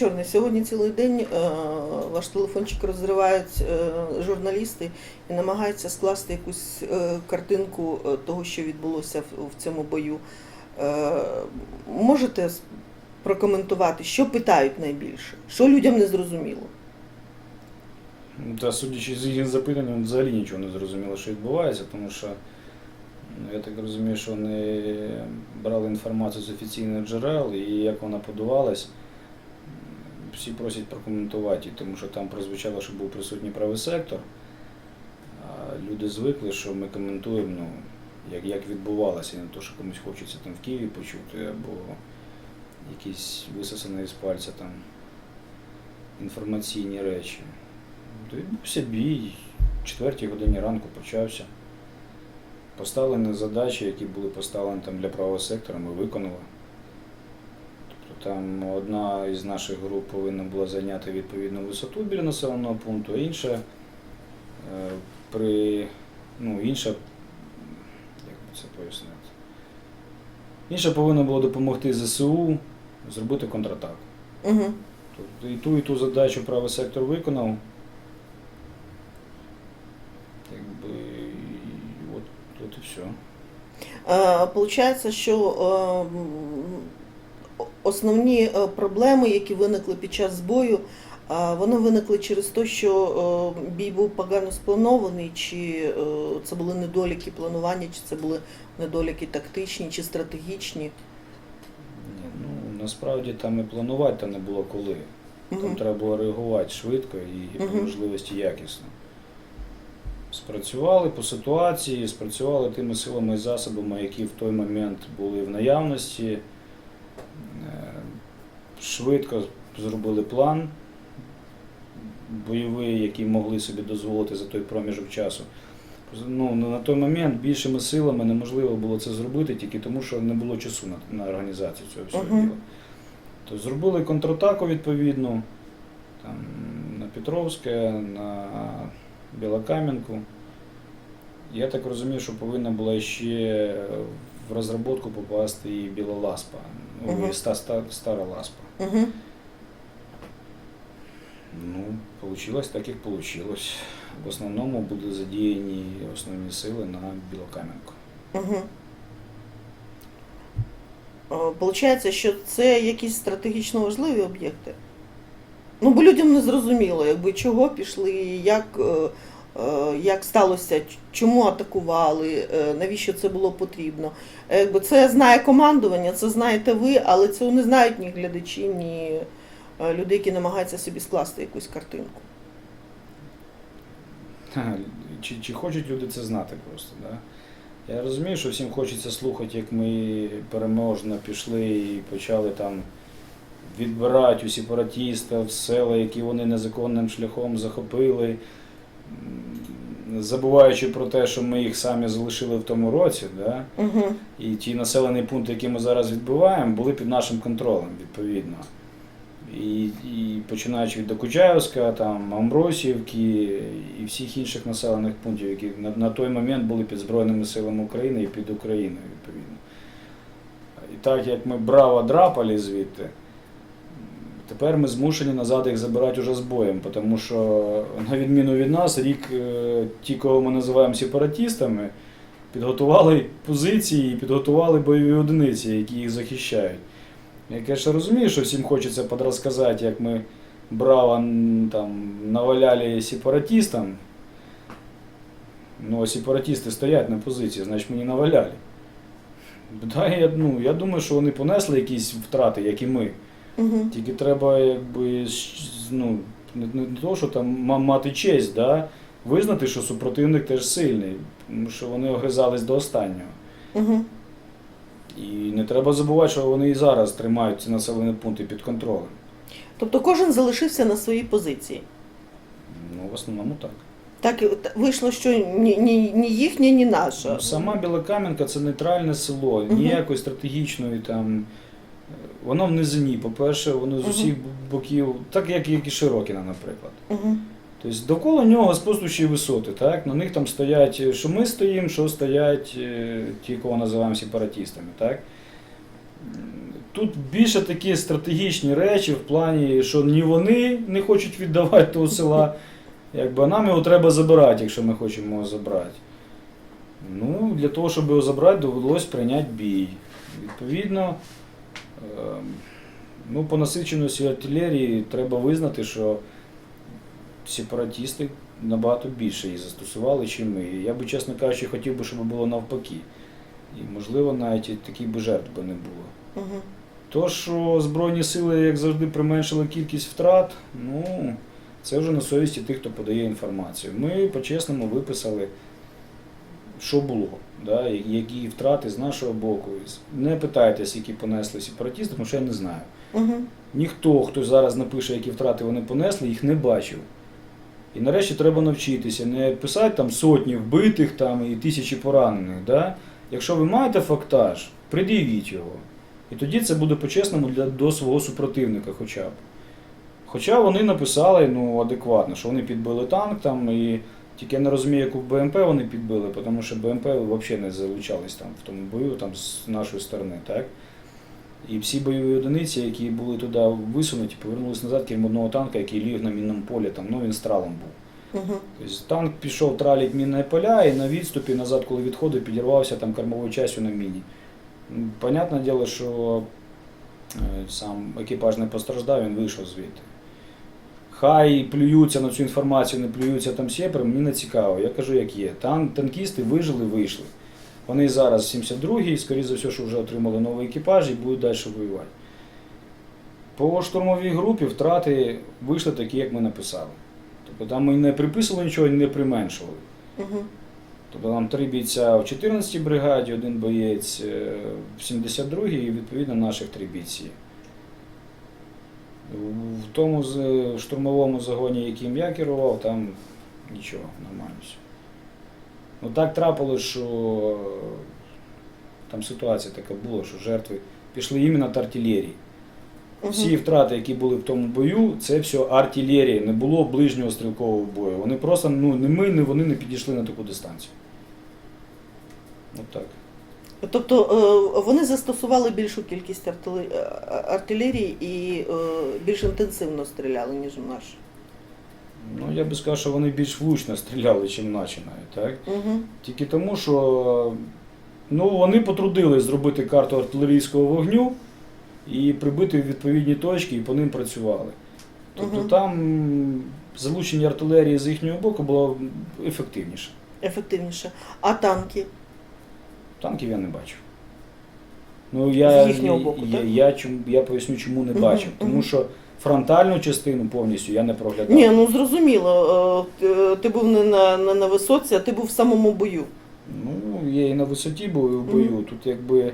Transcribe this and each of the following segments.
Чорний, сьогодні цілий день е, ваш телефончик розривають е, журналісти і намагаються скласти якусь е, картинку того, що відбулося в, цьому бою. Можете прокоментувати, що питають найбільше? Що людям не зрозуміло? Та судячи з їх запитань, взагалі нічого не зрозуміло, що відбувається, тому що ну, я так розумію, що вони брали інформацію з офіційних джерел і як вона подавалась, всі просять прокоментувати, тому що там прозвучало, що був присутній правий сектор. Люди звикли, що ми коментуємо, ну, як, як відбувалося, не то, що комусь хочеться там в Києві почути, або якісь висосані з пальця там інформаційні речі. То відбувся бій, в четвертій годині ранку почався. Поставлені задачі, які були поставлені там для правого сектора, ми виконали. Там одна із наших груп повинна була зайняти відповідну висоту біля населеного пункту, а інша е, при ну, інша, як би це пояснити? Інша повинна була допомогти ЗСУ зробити контратаку. Угу. Тобто і ту, і ту задачу правий сектор виконав. Якби і от, от і все. Е, Получається, що е, основні е, проблеми, які виникли під час збою, е, вони виникли через те, що е, бій був погано спланований, чи це були недоліки планування, чи це були недоліки тактичні чи стратегічні. Ну, насправді там і планувати не було коли. Там Мгм. треба було реагувати швидко і по Мгм. можливості якісно. Спрацювали по ситуації, спрацювали тими силами і засобами, які в той момент були в наявності. Е, Швидко зробили план бойовий, який могли собі дозволити за той проміжок часу. Ну, на той момент більшими силами неможливо було це зробити тільки тому, що не було часу на, на організацію цього всього Мгм. діла. То зробили контратаку відповідну там, на Петровське, на Білокам'янку. Я так розумію, що повинна була ще в розробку попасти і Біла Ласпа, ну, і ста, ста, Стара Ласпа. Угу. Ну, получилось так, як получилось. В основному будуть задіяні основні сили на Білокам'янку. Угу. Получається, що це якісь стратегічно важливі об'єкти. Ну, бо людям не зрозуміло, якби чого пішли, як, е, як сталося, чому атакували, е, навіщо це було потрібно. Е, Якби це знає командування, це знаєте ви, але цього не знають ні глядачі, ні е, люди, які намагаються собі скласти якусь картинку. Чи, чи хочуть люди це знати просто, да? Я розумію, що всім хочеться слухати, як ми переможно пішли і почали там відбирати у сепаратістів села, які вони незаконним шляхом захопили, забуваючи про те, що ми їх самі залишили в тому році, да? Угу. і ті населені пункти, які ми зараз відбиваємо, були під нашим контролем, відповідно. І, і починаючи від Докучаївська, там, Амбросівки і всіх інших населених пунктів, які на, на той момент були під Збройними силами України і під Україною, відповідно. І так як ми браво драпали звідти, тепер ми змушені назад їх забирати уже з боєм, тому що, на відміну від нас, рік е, ті, кого ми називаємо сепаратистами, підготували позиції і підготували бойові одиниці, які їх захищають. Я, конечно, розумію, що всім хочеться подрозказати, як ми браво там, наваляли сепаратистам. Ну, а сепаратисти стоять на позиції, значить ми не наваляли. Да, я, ну, я думаю, що вони понесли якісь втрати, як і ми. Угу. Тільки треба якби, ну, не, не то, що там мати честь, да? визнати, що супротивник теж сильний, тому що вони огризались до останнього. Угу. І не треба забувати, що вони і зараз тримають ці населені пункти під контролем. Тобто кожен залишився на своїй позиції. Ну, в основному так. Так і вийшло, що ні, ні, ні їхнє, ні наше. Сама Білокам'янка це нейтральне село, ніякої стратегічної там. Воно в низині, по-перше, воно з усіх боків, так як, і Широкіна, наприклад. Угу. Тобто довкола нього спустущі висоти, так? На них там стоять, що ми стоїмо, що стоять е, ті, кого називаємо сепаратистами, так? Тут більше такі стратегічні речі в плані, що ні вони не хочуть віддавати того села, якби, нам його треба забирати, якщо ми хочемо його забрати. Ну, для того, щоб його забрати, довелось прийняти бій. Відповідно, ну, по насиченості артилерії треба визнати, що сепаратісти набагато більше її застосували, ніж ми. Я би, чесно кажучи, хотів би, щоб було навпаки. І, можливо, навіть таких би жертв би не було. Угу. То, що Збройні сили, як завжди, применшили кількість втрат, ну, це вже на совісті тих, хто подає інформацію. Ми по-чесному виписали, що було, да, які втрати з нашого боку. Не питайте, які понесли сепаратісти, тому що я не знаю. Угу. Ніхто, хто зараз напише, які втрати вони понесли, їх не бачив. І нарешті треба навчитися, не писати там сотні вбитих там, і тисячі поранених. Да? Якщо ви маєте фактаж, пред'явіть його. І тоді це буде по-чесному для, до свого супротивника хоча б. Хоча вони написали ну, адекватно, що вони підбили танк там, і тільки я не розумію, яку БМП вони підбили, тому що БМП взагалі не залучались там в тому бою там, з нашої сторони. Так? І всі бойові одиниці, які були туди висунуті, повернулися назад, крім одного танка, який ліг на мінному полі, там, ну він стралом був. Угу. Тобто танк пішов тралить мінне поля і на відступі назад, коли відходив, підірвався там кормовою частю на міні. Понятне діло, що е, сам екіпаж не постраждав, він вийшов звідти. Хай плюються на цю інформацію, не плюються там сєпер, мені не цікаво. Я кажу, як є. Тан, танкісти вижили, вийшли. Вони зараз 72-й, скоріше за все, що вже отримали новий екіпаж і будуть далі воювати. По штурмовій групі втрати вийшли такі, як ми написали. Тобто там ми не приписували нічого, і не применшували. Угу. Тобто нам три бійця в 14-й бригаді, один боєць е, в 72-й і відповідно наших три бійці. В тому з- штурмовому загоні, яким я керував, там нічого, нормально все. Ну так трапилось, що там ситуація така була, що жертви пішли іменно від артилерії. Всі втрати, які були в тому бою, це все артилерія, не було ближнього стрілкового бою. Вони просто, ну, не ми, не вони не підійшли на таку дистанцію. От так. Тобто е, вони застосували більшу кількість е, артилерії і е, більш інтенсивно стріляли, ніж наш. Ну, я би сказав, що вони більш влучно стріляли, ніж наші навіть, так? Угу. Тільки тому, що ну, вони потрудились зробити карту артилерійського вогню і прибити в відповідні точки, і по ним працювали. Тобто Мгм. там залучення артилерії з їхнього боку було ефективніше. Ефективніше. А танки? Танків я не бачив. Ну, я, З боку, я, так? я, чому- я поясню, чому не бачив. Тому що фронтальну частину повністю я не проглядав. Ні, ну зрозуміло. е, ти- Ти був не на, не на висоці, а ти був в самому бою. Ну, я і на висоті був і в бою. Мгм. Тут якби.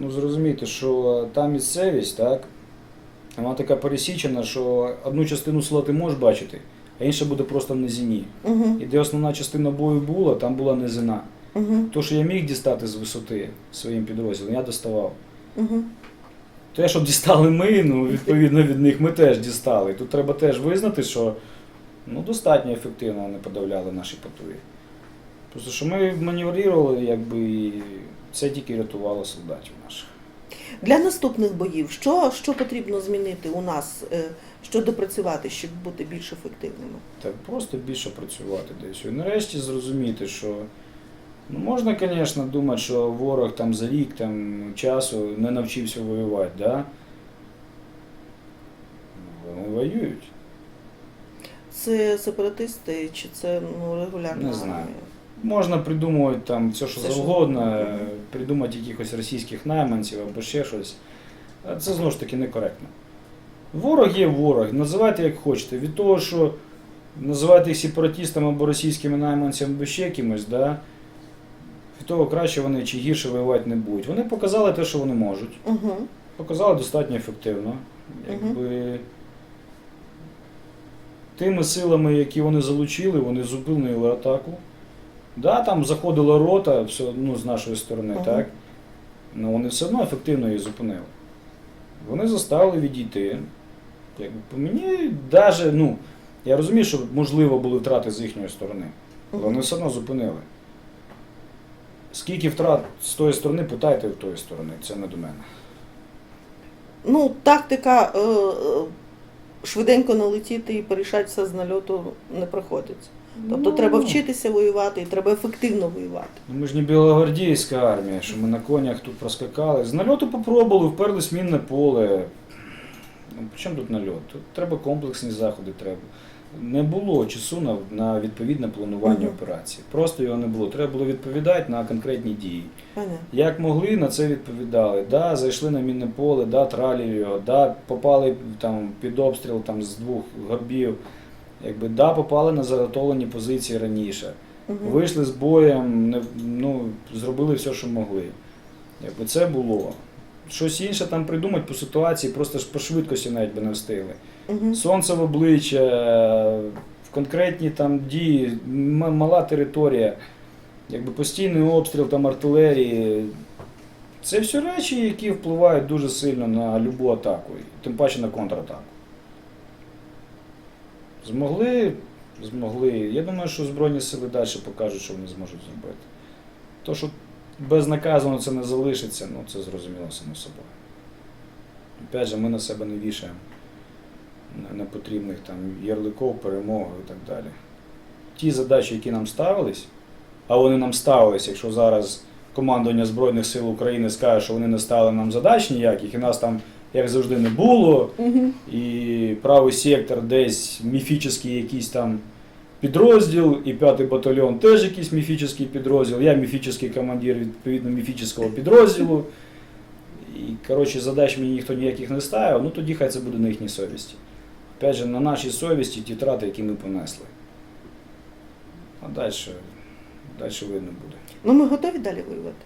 Ну, зрозуміти, що та місцевість, так, вона така пересічена, що одну частину села ти можеш бачити, а інша буде просто в низині. Угу. І де основна частина бою була, там була низина. Угу. То, що я міг дістати з висоти своїм підрозділом, я доставав. Угу. Те, що дістали ми, ну, відповідно від них ми теж дістали. Тут треба теж визнати, що ну, достатньо ефективно вони подавляли наші патруї. Просто що ми маневрували, якби, і це тільки рятувало солдатів наших. Для наступних боїв, що, що потрібно змінити у нас, е, що допрацювати, щоб бути більш ефективними? Так просто більше працювати десь. І нарешті зрозуміти, що ну, можна, звісно, думати, що ворог там за рік там, часу не навчився воювати, да? Вони воюють. Це сепаратисти чи це ну, регулярна Не знаю. армія? Можна придумувати там все, що Все, що завгодно, завгодно. е, придумати якихось російських найманців або ще щось. А Це знову ж таки некоректно. Ворог є ворог, називайте як хочете. Від того, що називати їх сепаратистами або російськими найманцями або ще кимось, да, від того краще вони чи гірше воювати не будуть. Вони показали те, що вони можуть. Угу. Показали достатньо ефективно. Якби, тими силами, які вони залучили, вони зупинили атаку. Да, там заходила рота все, ну, з нашої сторони, Мгм. так? Ну вони все одно ефективно її зупинили. Вони заставили відійти. Якби, по мені даже, ну, я розумію, що можливо були втрати з їхньої сторони, але вони все одно зупинили. Скільки втрат з тої сторони, питайте в тої сторони, це не до мене. Ну, тактика е, е, швиденько налетіти і порішати все з нальоту не проходить. Тобто Ну, треба вчитися воювати і треба ефективно воювати. Ну, ми ж не білогвардійська армія, що ми на конях тут проскакали. З нальоту попробували, вперлись мінне поле. Ну, при чому тут нальот? Тут треба комплексні заходи. треба. Не було часу на, на відповідне планування операції. Просто його не було. Треба було відповідати на конкретні дії. Як могли, на це відповідали. Да, зайшли на мінне поле, да, тралів його, да, попали там, під обстріл там, з двох горбів. Якби, да, попали на заготовлені позиції раніше. Вийшли з боєм, не, ну, зробили все, що могли. Якби це було. Щось інше там придумати по ситуації, просто ж по швидкості навіть би не встигли. Мгм. Сонце в обличчя, в конкретні там дії, мала територія, якби постійний обстріл там артилерії. Це все речі, які впливають дуже сильно на любу атаку, тим паче на контратаку. Змогли, змогли. Я думаю, що Збройні сили далі покажуть, що вони зможуть зробити. То, що безнаказано це не залишиться, ну це зрозуміло само собою. Опять же, ми на себе не вішаємо не- непотрібних там ярликов, перемог і так далі. Ті задачі, які нам ставились, а вони нам ставились, якщо зараз командування Збройних сил України скаже, що вони не ставили нам задач ніяких, і нас там, як завжди, не було, Мгм. і правий сектор десь міфічний якийсь там підрозділ, і п'ятий батальйон теж якийсь міфічний підрозділ. Я міфічний командир відповідно міфічного підрозділу. І, коротше, задач мені ніхто ніяких не ставив, ну тоді хай це буде на їхній совісті. Опять же, на нашій совісті ті трати, які ми понесли. А далі, далі видно буде. Ну ми готові далі воювати.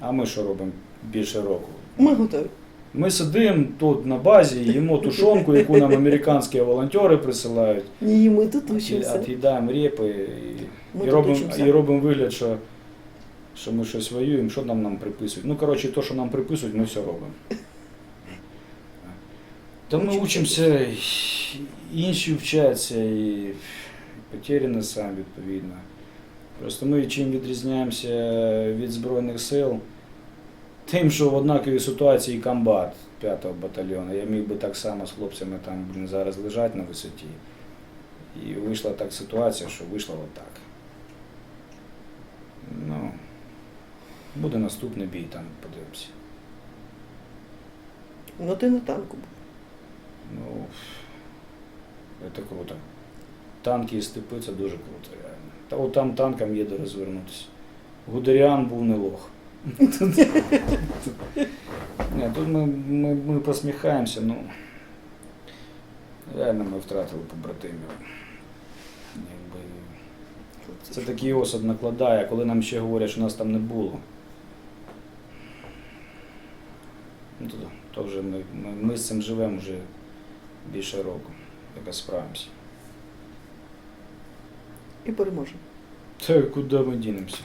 А ми що робимо більше року? Ми готові. Ми сидимо тут на базі, їмо тушонку, яку нам американські волонтери присилають. Ні, ми тут учимося. От'їдаємо репи і, і, робимо, і робимо вигляд, що, що ми щось воюємо, що нам нам приписують. Ну, коротше, то, що нам приписують, ми все робимо. Та ми Учимося. інші вчаться, і потері несемо відповідно. Просто ми чим відрізняємося від Збройних сил, тим, що в однаковій ситуації комбат 5-го батальйону. Я міг би так само з хлопцями там блін, зараз лежати на висоті. І вийшла так ситуація, що вийшла отак. Ну, буде наступний бій, там подивимося. Ну ти на танку був. Ну, це круто. Танки і степи це дуже круто, реально. Та от там танкам є де розвернутися. Гудеріан був не лох. Ні, тут ми, ми, ми посміхаємося, ну. Реально ми втратили побратимів. Якби, це такий осад накладає, коли нам ще говорять, що нас там не було. Ну, то, то вже ми, ми, ми з цим живемо вже більше року. Якось справимося. І переможемо. Та куди ми дінемося?